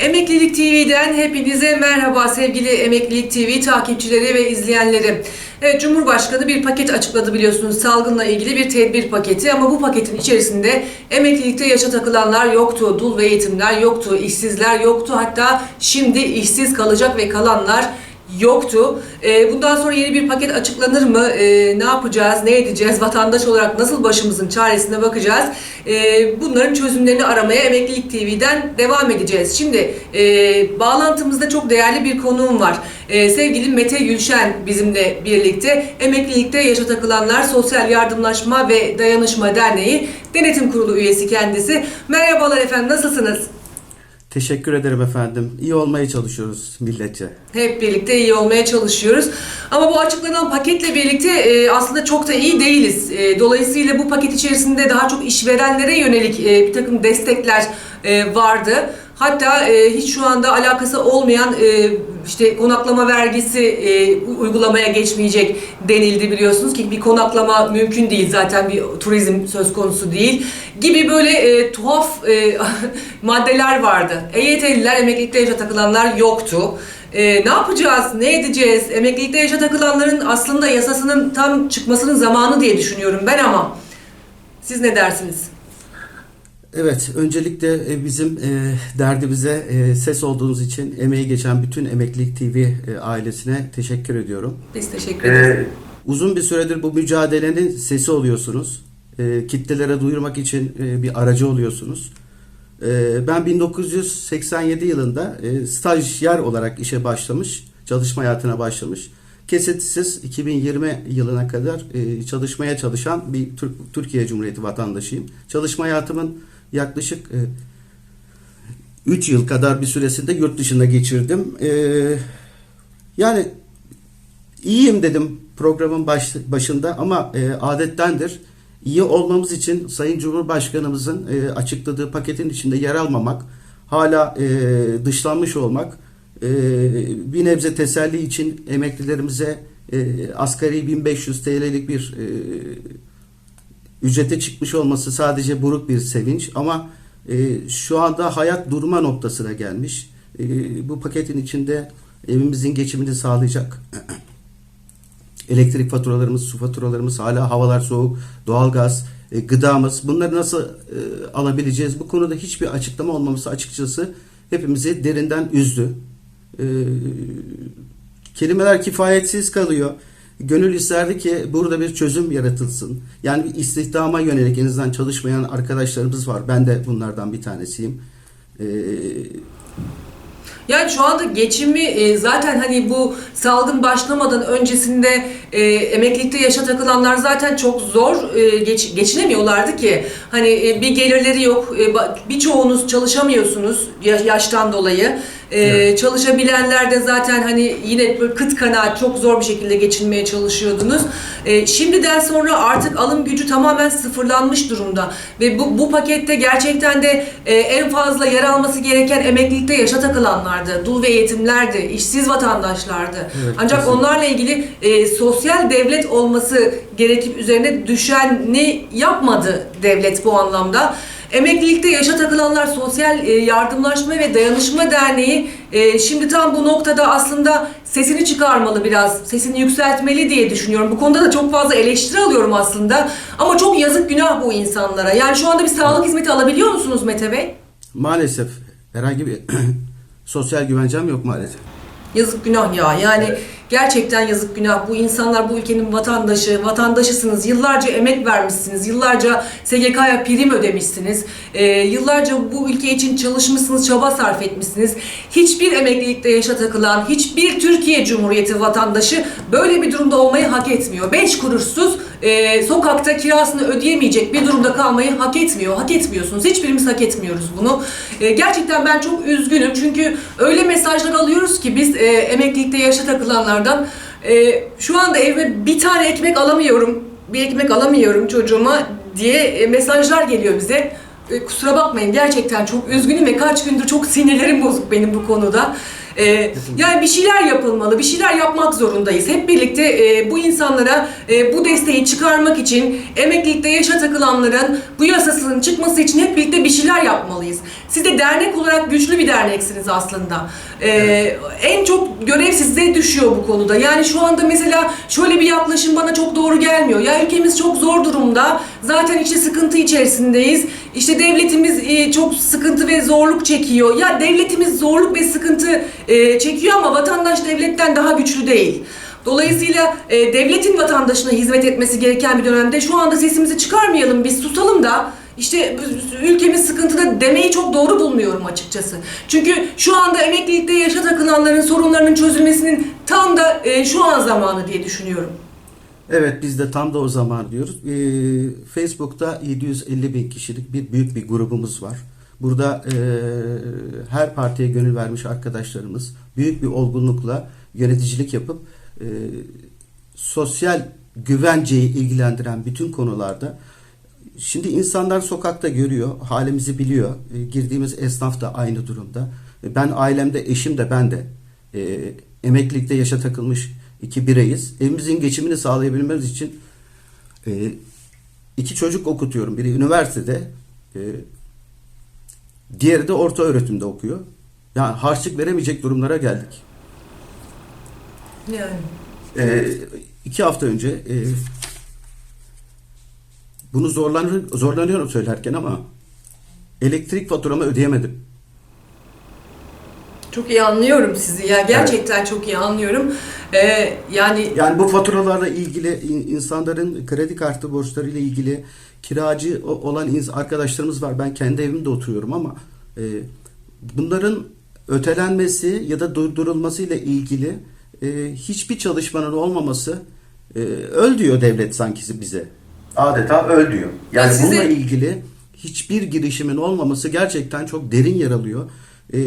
Emeklilik TV'den hepinize merhaba sevgili Emeklilik TV takipçileri ve izleyenleri. Evet, Cumhurbaşkanı bir paket açıkladı biliyorsunuz salgınla ilgili bir tedbir paketi ama bu paketin içerisinde emeklilikte yaşa takılanlar yoktu, dul ve yetimler yoktu, işsizler yoktu hatta şimdi işsiz kalacak ve kalanlar yoktu. Ee, bundan sonra yeni bir paket açıklanır mı? Ee, ne yapacağız? Ne edeceğiz? Vatandaş olarak nasıl başımızın çaresine bakacağız? Ee, bunların çözümlerini aramaya Emeklilik TV'den devam edeceğiz. Şimdi e, bağlantımızda çok değerli bir konuğum var. Ee, sevgili Mete Gülşen bizimle birlikte Emeklilikte Yaşa Takılanlar Sosyal Yardımlaşma ve Dayanışma Derneği Denetim Kurulu üyesi kendisi. Merhabalar efendim nasılsınız? Teşekkür ederim efendim. İyi olmaya çalışıyoruz milletçe. Hep birlikte iyi olmaya çalışıyoruz. Ama bu açıklanan paketle birlikte e, aslında çok da iyi değiliz. E, dolayısıyla bu paket içerisinde daha çok işverenlere yönelik e, bir takım destekler vardı. Hatta e, hiç şu anda alakası olmayan e, işte konaklama vergisi e, uygulamaya geçmeyecek denildi biliyorsunuz ki bir konaklama mümkün değil zaten bir turizm söz konusu değil gibi böyle e, tuhaf e, maddeler vardı. EYT'liler, emeklilikte yaşa takılanlar yoktu. E, ne yapacağız, ne edeceğiz? Emeklilikte yaşa takılanların aslında yasasının tam çıkmasının zamanı diye düşünüyorum ben ama siz ne dersiniz? Evet, öncelikle e, bizim e, derdimize e, ses olduğunuz için emeği geçen bütün Emeklilik TV ailesine teşekkür ediyorum. Biz teşekkür ederiz. E, uzun bir süredir bu mücadelenin sesi oluyorsunuz. E, kitlelere duyurmak için bir aracı oluyorsunuz. E, ben 1987 yılında e, stajyer olarak işe başlamış, çalışma hayatına başlamış. Kesintisiz 2020 yılına kadar e, çalışmaya çalışan bir Türk, Türkiye Cumhuriyeti vatandaşıyım. Çalışma hayatımın yaklaşık 3 yıl kadar bir süresinde yurt dışında geçirdim. E, yani iyiyim dedim programın baş, başında ama e, adettendir. İyi olmamız için Sayın Cumhurbaşkanımızın e, açıkladığı paketin içinde yer almamak, hala e, dışlanmış olmak, e, bir nebze teselli için emeklilerimize e, asgari 1500 TL'lik bir e, ücrete çıkmış olması sadece buruk bir sevinç ama e, şu anda hayat durma noktasına gelmiş. E, bu paketin içinde evimizin geçimini sağlayacak elektrik faturalarımız, su faturalarımız, hala havalar soğuk, doğalgaz, e, gıdamız bunları nasıl e, alabileceğiz? Bu konuda hiçbir açıklama olmaması açıkçası hepimizi derinden üzdü. E, kelimeler kifayetsiz kalıyor. Gönül isterdi ki burada bir çözüm yaratılsın. Yani istihdama yönelik en azından çalışmayan arkadaşlarımız var. Ben de bunlardan bir tanesiyim. E, Yani şu anda geçimi e, zaten hani bu salgın başlamadan öncesinde e, emeklilikte yaşa takılanlar zaten çok zor e, geç, geçinemiyorlardı ki. Hani e, bir gelirleri yok. E, birçoğunuz çalışamıyorsunuz ya- yaştan dolayı. E, Evet. Çalışabilenler de zaten hani yine böyle kıt kanaat çok zor bir şekilde geçinmeye çalışıyordunuz. E, şimdiden sonra artık alım gücü tamamen sıfırlanmış durumda ve bu, bu pakette gerçekten de e, en fazla yer alması gereken emeklilikte yaşa takılanlardı, dul ve yetimlerdi, işsiz vatandaşlardı. Evet, Ancak kesinlikle. onlarla ilgili e, sosyal devlet olması gerekip üzerine düşeni yapmadı devlet bu anlamda. Emeklilikte yaşa takılanlar Sosyal e, Yardımlaşma ve Dayanışma Derneği e, şimdi tam bu noktada aslında sesini çıkarmalı biraz, sesini yükseltmeli diye düşünüyorum. Bu konuda da çok fazla eleştiri alıyorum aslında. Ama çok yazık günah bu insanlara. Yani şu anda bir sağlık hizmeti alabiliyor musunuz Mete Bey? maalesef herhangi bir sosyal güvencem yok maalesef. Yazık günah ya. Yani gerçekten yazık günah. Bu insanlar bu ülkenin vatandaşı, vatandaşısınız. Yıllarca emek vermişsiniz. Yıllarca SGK'ya prim ödemişsiniz. Ee, yıllarca bu ülke için çalışmışsınız, çaba sarf etmişsiniz. Hiçbir emeklilikte yaşa takılan, hiçbir Türkiye Cumhuriyeti vatandaşı böyle bir durumda olmayı hak etmiyor. Beş kuruşsuz e, sokakta kirasını ödeyemeyecek bir durumda kalmayı hak etmiyor. Hak etmiyorsunuz. Hiçbirimiz hak etmiyoruz bunu. E, gerçekten ben çok üzgünüm. Çünkü öyle mesajlar alıyoruz ki biz e, emeklilikte yaşa takılanlardan e, şu anda evime bir tane ekmek alamıyorum. Bir ekmek alamıyorum çocuğuma diye e, mesajlar geliyor bize. E, kusura bakmayın gerçekten çok üzgünüm ve kaç gündür çok sinirlerim bozuk benim bu konuda. E, yani bir şeyler yapılmalı, bir şeyler yapmak zorundayız. Hep birlikte e, bu insanlara e, bu desteği çıkarmak için emeklilikte yaşa takılanların bu yasasının çıkması için hep birlikte bir şeyler yapmalıyız. Siz de dernek olarak güçlü bir derneksiniz aslında. E, En çok görev size düşüyor bu konuda. Yani şu anda mesela şöyle bir yaklaşım bana çok doğru gelmiyor. Ya ülkemiz çok zor durumda. Zaten işte sıkıntı içerisindeyiz. İşte devletimiz e, çok sıkıntı ve zorluk çekiyor. Ya devletimiz zorluk ve sıkıntı e, çekiyor ama vatandaş devletten daha güçlü değil. Dolayısıyla e, devletin vatandaşına hizmet etmesi gereken bir dönemde şu anda sesimizi çıkarmayalım, biz susalım da işte ülkemiz sıkıntıda demeyi çok doğru bulmuyorum açıkçası. Çünkü şu anda emeklilikte yaşa takılanların sorunlarının çözülmesinin tam da şu an zamanı diye düşünüyorum. Evet biz de tam da o zaman diyoruz. Ee, Facebook'ta 750 bin kişilik bir büyük bir grubumuz var. Burada e, her partiye gönül vermiş arkadaşlarımız büyük bir olgunlukla yöneticilik yapıp e, sosyal güvenceyi ilgilendiren bütün konularda şimdi insanlar sokakta görüyor, halimizi biliyor. E, girdiğimiz esnaf da aynı durumda. E, ben ailemde, eşim de ben de e, emeklilikte yaşa takılmış iki bireyiz. Evimizin geçimini sağlayabilmemiz için e, iki çocuk okutuyorum. Biri üniversitede, e, diğeri de orta öğretimde okuyor. Yani harçlık veremeyecek durumlara geldik. Yani E, iki hafta önce e, bunu zorlanır, zorlanıyorum söylerken ama elektrik faturamı ödeyemedim. Çok iyi anlıyorum sizi ya gerçekten çok iyi anlıyorum. E, yani Yani bu faturalarla ilgili in- insanların kredi kartı borçlarıyla ilgili kiracı olan arkadaşlarımız var. Ben kendi evimde oturuyorum ama e, bunların ötelenmesi ya da durdurulması ile ilgili e, hiçbir çalışmanın olmaması e, öl diyor devlet sanki bize. Adeta öl diyor. Yani Ya size- bununla ilgili hiçbir girişimin olmaması gerçekten çok derin yer alıyor. E,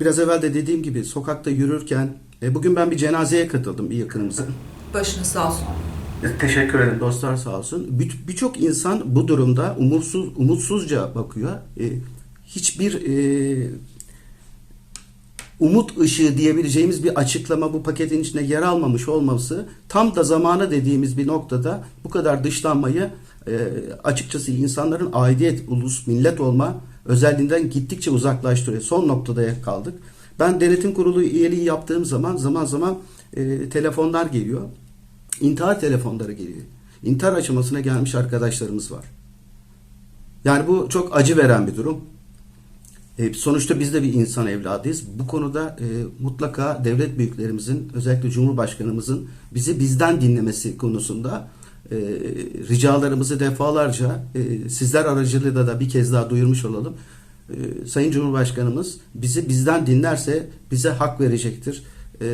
biraz evvel de dediğim gibi sokakta yürürken e, bugün ben bir cenazeye katıldım bir yakınımızın. başınız sağ olsun. Teşekkür ederim dostlar sağ olsun. Bir- Birçok insan bu durumda umutsuz umutsuzca bakıyor. E, hiçbir e, umut ışığı diyebileceğimiz bir açıklama bu paketin içinde yer almamış olması tam da zamanı dediğimiz bir noktada bu kadar dışlanmayı e, açıkçası insanların aidiyet, ulus, millet olma özelliğinden gittikçe uzaklaştırıyor. Son noktada kaldık. Ben denetim kurulu üyeliği yaptığım zaman zaman zaman e, telefonlar geliyor. İntihar telefonları geliyor. İntihar aşamasına gelmiş arkadaşlarımız var. Yani bu çok acı veren bir durum. E, sonuçta biz de bir insan evladıyız. Bu konuda e, mutlaka devlet büyüklerimizin, özellikle Cumhurbaşkanımızın bizi bizden dinlemesi konusunda e, ricalarımızı defalarca e, sizler aracılığıyla da bir kez daha duyurmuş olalım. E, Sayın Cumhurbaşkanımız bizi bizden dinlerse bize hak verecektir. E,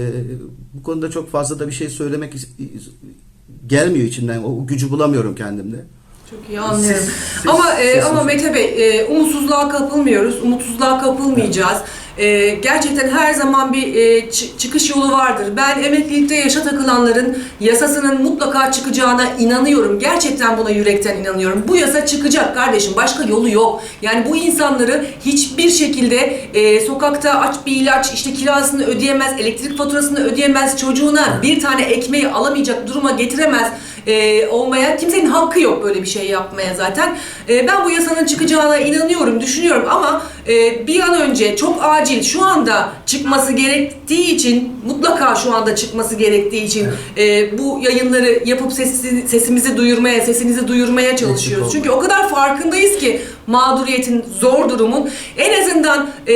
bu konuda çok fazla da bir şey söylemek gelmiyor içinden. O gücü bulamıyorum kendimde. Çok iyi anlıyorum. Siz- siz- ama e, ama Mete Bey e, umutsuzluğa kapılmıyoruz. Umutsuzluğa kapılmayacağız. E, gerçekten her zaman bir e, çı- çıkış yolu vardır. Ben emeklilikte yaşa takılanların yasasının mutlaka çıkacağına inanıyorum. Gerçekten buna yürekten inanıyorum. Bu yasa çıkacak kardeşim. Başka yolu yok. Yani bu insanları hiçbir şekilde e, sokakta aç bir ilaç, işte kirasını ödeyemez, elektrik faturasını ödeyemez, çocuğuna bir tane ekmeği alamayacak duruma getiremez e, olmaya kimsenin hakkı yok böyle bir şey yapmaya zaten. E, ben bu yasanın çıkacağına inanıyorum, düşünüyorum ama e, bir an önce çok acil şu anda çıkması gerektiği için mutlaka şu anda çıkması gerektiği için e, bu yayınları yapıp sesi, sesimizi duyurmaya, sesinizi duyurmaya çalışıyoruz. Çünkü o kadar farkındayız ki mağduriyetin, zor durumun. En azından e,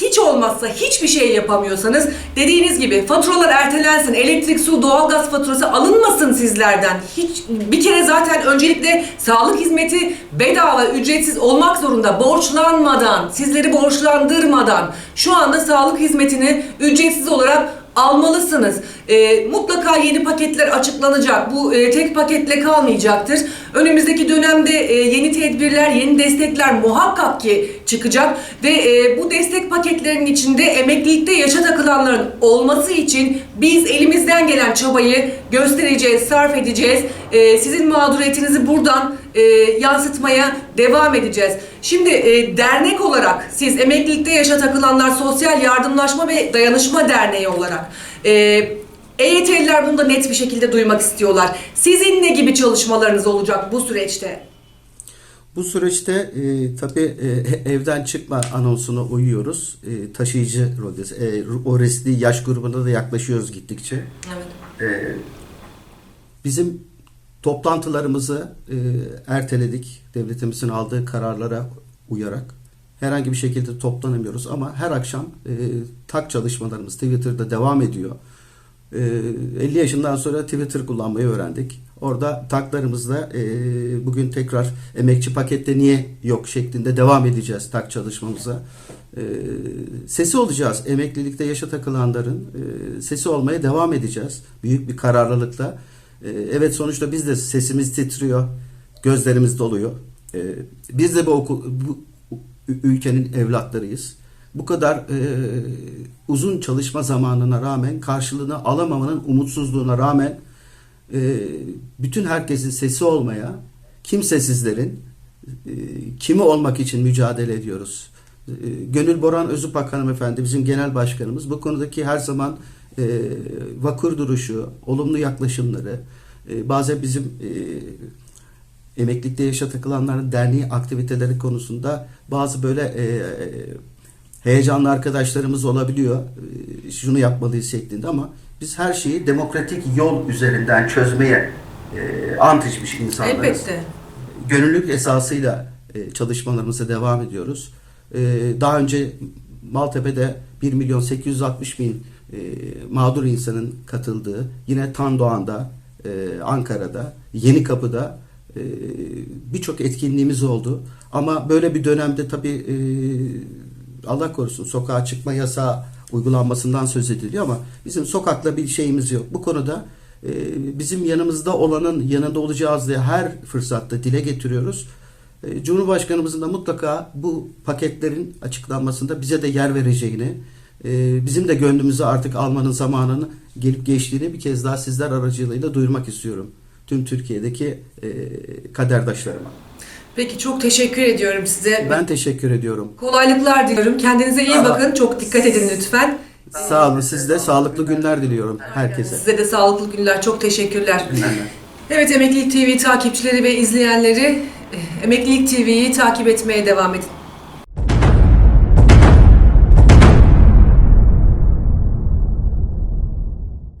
hiç olmazsa hiçbir şey yapamıyorsanız dediğiniz gibi faturalar ertelensin, elektrik, su, doğalgaz faturası alınmasın sizlerden. Hiç bir kere zaten öncelikle sağlık hizmeti bedava, ücretsiz olmak zorunda. Borçlanmadan, sizleri borçlandırmadan şu anda sağlık hizmetini ücretsiz olarak almalısınız. E, mutlaka yeni paketler açıklanacak. Bu e, tek paketle kalmayacaktır. Önümüzdeki dönemde e, yeni tedbirler, yeni destekler muhakkak ki çıkacak ve e, bu destek paketlerinin içinde emeklilikte yaşa takılanların olması için biz elimizden gelen çabayı göstereceğiz, sarf edeceğiz. E, sizin mağduriyetinizi buradan e, yansıtmaya devam edeceğiz. Şimdi e, dernek olarak siz emeklilikte yaşa takılanlar Sosyal Yardımlaşma ve Dayanışma Derneği olarak e, EYT'liler bunu da net bir şekilde duymak istiyorlar. Sizin ne gibi çalışmalarınız olacak bu süreçte? Bu süreçte e, tabii e, evden çıkma anonsuna uyuyoruz. E, taşıyıcı roldeyiz. E, o riskli yaş grubuna da yaklaşıyoruz gittikçe. Evet. E, bizim toplantılarımızı e, erteledik. Devletimizin aldığı kararlara uyarak. Herhangi bir şekilde toplanamıyoruz ama her akşam e, tak çalışmalarımız Twitter'da devam ediyor. E, 50 yaşından sonra Twitter kullanmayı öğrendik. Orada taklarımızda e, bugün tekrar emekçi pakette niye yok şeklinde devam edeceğiz tak çalışmamıza. E, sesi olacağız. Emeklilikte yaşa takılanların e, sesi olmaya devam edeceğiz. Büyük bir kararlılıkla. E, evet sonuçta biz de sesimiz titriyor. Gözlerimiz doluyor. Biz de bu, oku, bu ülkenin evlatlarıyız. Bu kadar e, uzun çalışma zamanına rağmen karşılığını alamamanın umutsuzluğuna rağmen e, bütün herkesin sesi olmaya, kimsesizlerin e, kimi olmak için mücadele ediyoruz. E, Gönül Boran Özüpak hanımefendi bizim genel başkanımız bu konudaki her zaman e, vakur duruşu, olumlu yaklaşımları, e, bazen bizim e, emeklilikte yaşa takılanların derneği aktiviteleri konusunda bazı böyle e, heyecanlı arkadaşlarımız olabiliyor. E, şunu yapmalıyız şeklinde ama biz her şeyi demokratik yol üzerinden çözmeye e, ant içmiş insanlarız. Elbette. Gönüllülük esasıyla e, çalışmalarımıza devam ediyoruz. Daha önce Maltepe'de 1 milyon 860 bin mağdur insanın katıldığı, yine Tandoğan'da, Ankara'da, Yenikapı'da e, birçok etkinliğimiz oldu. Ama böyle bir dönemde tabii Allah korusun sokağa çıkma yasağı uygulanmasından söz ediliyor ama bizim sokakla bir şeyimiz yok. Bu konuda e, bizim yanımızda olanın yanında olacağız diye her fırsatta dile getiriyoruz. E, Cumhurbaşkanımızın da mutlaka bu paketlerin açıklanmasında bize de yer vereceğini, e, bizim de gönlümüzü artık almanın zamanının gelip geçtiğini bir kez daha sizler aracılığıyla duyurmak istiyorum. Tüm Türkiye'deki e, kaderdaşlarıma. Peki çok teşekkür ediyorum size. Ben teşekkür ediyorum. Kolaylıklar diliyorum. Kendinize iyi bakın. Çok dikkat edin lütfen. Sağ olun. Siz de sağlıklı günler diliyorum herkese. Size de sağlıklı günler. Çok teşekkürler. Evet Emeklilik TV takipçileri ve izleyenleri eh, Emeklilik TV'yi takip etmeye devam edin.